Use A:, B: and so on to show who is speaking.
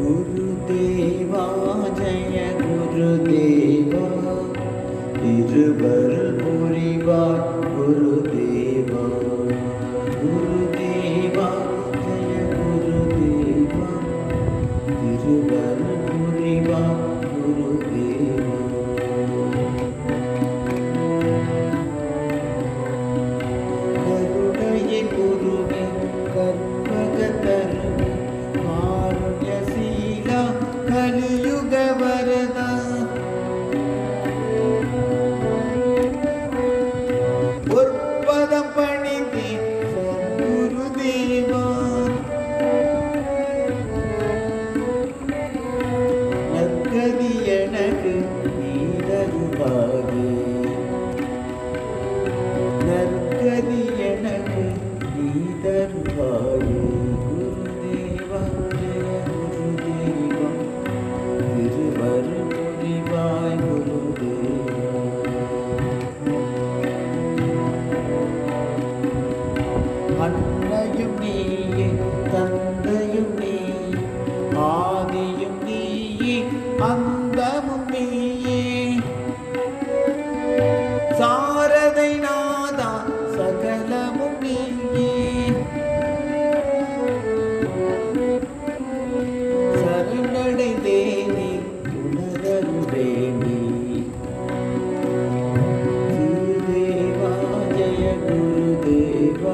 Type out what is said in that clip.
A: गुरुदेवा जय गुरुदेवा। तिरुवर पुरिवा गुरुदेवा। गुरुदेवा जय गुरुदेवा। तिरुवर அன்னையும் நீயே தந்தையும் நீ ஆதியும் நீயே அந்தமும் நீயே சாரதை நாதா சகலமும் நீயே.